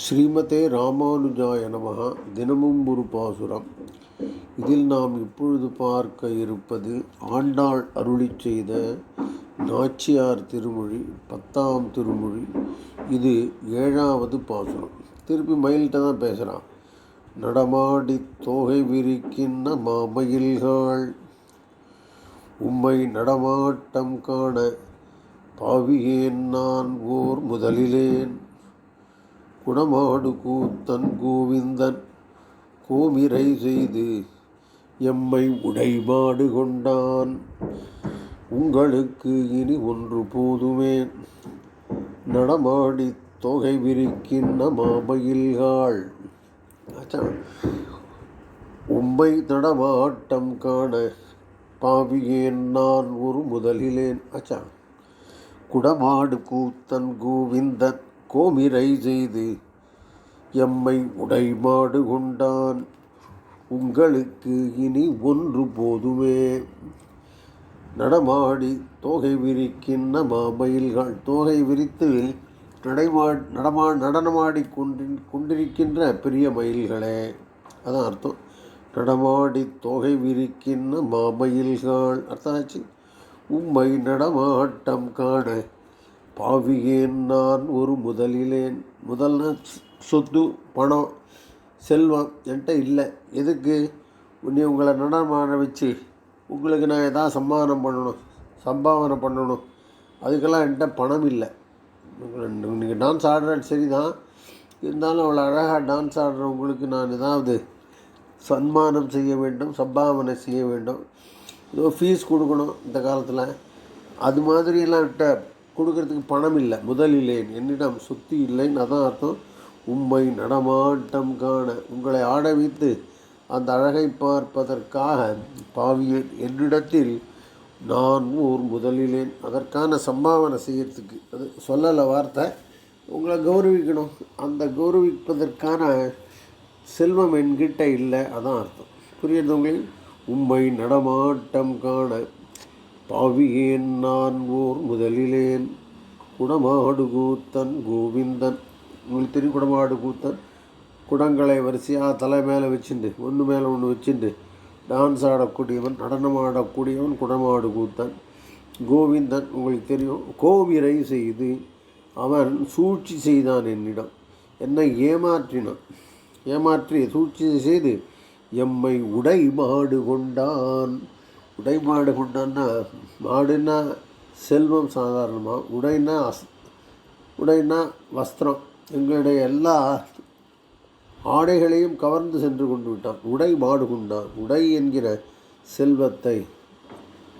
ஸ்ரீமதே ராமானுஜாய நமகா தினமும் ஒரு பாசுரம். இதில் நாம் இப்பொழுது பார்க்க இருப்பது ஆண்டாள் அருளி செய்த நாச்சியார் திருமொழி பத்தாம் திருமொழி. இது ஏழாவது பாசுரம். திருப்பி மயில்கிட்ட தான் பேசுகிறான் நடமாடி தோகை விரிக்கின்ற மாமயில்கள் உம்மை நடமாட்டம் காண பாவியேன் நான் ஓர் முதலிலேன். குணமாடு கூத்தன் கோவிந்தன் கோமிரை செய்து எம்மை உடைமாடு கொண்டான். உங்களுக்கு இனி ஒன்று போதுமே. நடமாடி தொகை விரிக்கின்ற மாமயில்காள் ஆச்சா உம்மை நடமாட்டம் காண பாவியேன் நான் ஒரு முதலிலேன். ஆச்சா குடமாடு கூத்தன் கோவிந்தன் கோமிரை செய்து எம்மை உடைமாடு கொண்டான். உங்களுக்கு இனி ஒன்று போதுமே. நடமாடி தோகை விரிக்கின்ற மாமயில்கள் தோகை விரித்து நடைமா நடமா நடனமாடி கொண்டின் கொண்டிருக்கின்ற பெரிய மயில்களே. அதான் அர்த்தம். நடமாடி தோகை விரிக்கின்ற மாமயில்கள். அர்த்தம் ஆச்சு. உம்மை நடமாட்டம் காண பாவியேன் நான் ஒரு முதலிலேன். முதல்னா சொத்து பணம் செல்வம் என்கிட்ட இல்லை. எதுக்கு? நீ உங்களை நடனமான வச்சு உங்களுக்கு நான் எதாவது சம்மானம் பண்ணணும் சம்பாவனை பண்ணணும். அதுக்கெல்லாம் என்கிட்ட பணம் இல்லை. நீங்கள் டான்ஸ் ஆடுறது சரி தான் இருந்தாலும் அவ்வளோ அழகாக டான்ஸ் ஆடுற உங்களுக்கு நான் ஏதாவது சன்மானம் செய்ய வேண்டும் சம்பாவனை செய்ய வேண்டும். ஏதோ ஃபீஸ் கொடுக்கணும் இந்த காலத்தில். அது மாதிரியெல்லாம் என்கிட்ட கொடுக்கறதுக்கு பணம் இல்லை. முதலிலேன் என்னிடம் சுத்தி இல்லைன்னு அதான் அர்த்தம். உம்மை நடமாட்டம் காண. உங்களை ஆட வைத்து அந்த அழகை பார்ப்பதற்காக பாவியன் என்னிடத்தில் நான் ஊர் முதலிலேன் அதற்கான சம்பாவனை செய்கிறதுக்கு அது சொல்லலை வார்த்தை. உங்களை கௌரவிக்கணும். அந்த கௌரவிப்பதற்கான செல்வம் என்கிட்ட இல்லை. அதான் அர்த்தம். புரியுது உங்களுக்கு? உம்மை நடமாட்டம் காண. பாவியேன் நான் ஓர் முதலிலேன். குடமாடு கூத்தன் கோவிந்தன். உங்களுக்கு தெரியும் குடமாடு கூத்தன். குடங்களை வரிசையாக தலை மேலே வச்சுண்டு ஒன்று மேலே ஒன்று வச்சுண்டு. டான்ஸ் ஆடக்கூடியவன் நடனம் ஆடக்கூடியவன் குடமாடு கூத்தன். கோவிந்தன் உங்களுக்கு தெரியும் கோவிரை செய்து அவன் சூழ்ச்சி செய்தான் என்னிடம். என்னை ஏமாற்றினான். ஏமாற்றி சூழ்ச்சி செய்து எம்மை உடை மாடு கொண்டான். உடை மாடு கொண்டான்னா மாடுன்னா செல்வம் சாதாரணமாக உடைனா அஸ் உடைனா வஸ்திரம். எங்களுடைய எல்லா ஆடைகளையும் கவர்ந்து சென்று கொண்டு விட்டான். உடை மாடு கொண்டான். உடை என்கிற செல்வத்தை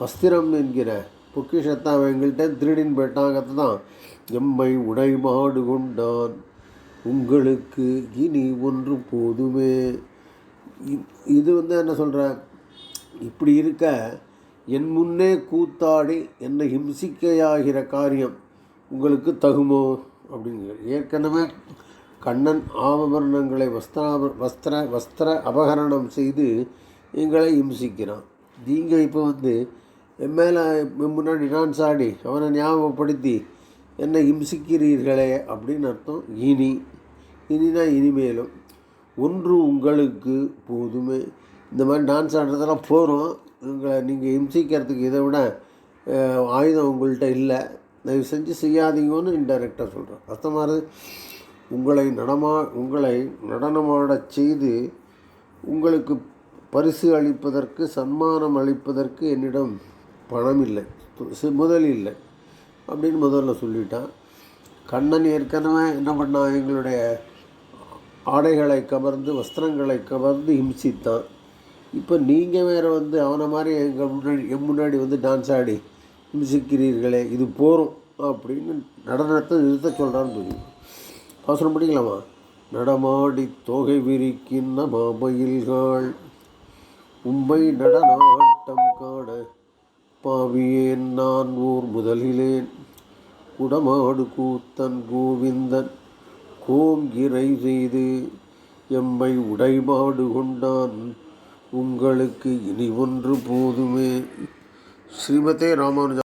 வஸ்திரம் என்கிற பொக்கிஷத்தை அவன் எங்கள்கிட்ட திருடின் போயிட்டாங்கிறது தான் எம்மை உடை மாடு கொண்டான். உங்களுக்கு இனி ஒன்று போதுமே. இது வந்து என்ன சொல்கிற இப்படி இருக்க என் முன்னே கூத்தாடி என்னை ஹிம்சிக்கையாகிற காரியம் உங்களுக்கு தகுமோ? அப்படிங்கிற ஏற்கனவே கண்ணன் ஆபரணங்களை வஸ்திராப வஸ்திர வஸ்திர அபகரணம் செய்து எங்களை ஹிம்சிக்கிறான். நீங்கள் இப்போ வந்து என் மேலே முன்னாடி நான் சாடி அவனை ஞாபகப்படுத்தி என்னை ஹிம்சிக்கிறீர்களே அப்படின்னு அர்த்தம். இனி இனினா இனிமேலும் ஒன்று உங்களுக்கு போதுமே. இந்த மாதிரி டான்ஸ் ஆடுறதெல்லாம் போகிறோம் உங்களை நீங்கள் இம்சிக்கிறதுக்கு இதை விட ஆயுதம் உங்கள்கிட்ட இல்லை. தயவு செஞ்சு செய்யாதீங்கன்னு இன்டைரக்டாக சொல்கிறேன் அர்த்தமானது உங்களை நடமா உங்களை நடனமாடச் செய்து உங்களுக்கு பரிசு அளிப்பதற்கு சன்மானம் அளிப்பதற்கு என்னிடம் பணம் இல்லை. முதல் இல்லை. அப்படின்னு முதல்ல சொல்லிட்டான். கண்ணன் ஏற்கனவே என்ன பண்ணான்? எங்களுடைய ஆடைகளை கவர்ந்து வஸ்திரங்களை கவர்ந்து ஹிம்சித்தான் இப்போ நீங்கள் வேறு வந்து அவனை மாதிரி எங்கள் முன்னாடி என் முன்னாடி வந்து டான்ஸ் ஆடி மிசிக்கிறீர்களே இது போகிறோம் அப்படின்னு நடனத்தை நிறுத்த சொல்கிறான்னு தெரியும் அவசரம் பண்ணிக்கலாமா நடமாடி தொகை விரிக்கின்ற மாமயில்கள் உம்மை நடனாட்டம் காண பாவியேன் நான் ஊர் முதலிலேன். குடமாடு கூத்தன் கோவிந்தன் கோங்கிரை செய்து எம்மை உடைமாடு கொண்டான். உங்களுக்கு இனி ஒன்று போதுமே. ஸ்ரீமதே ராமானுஜா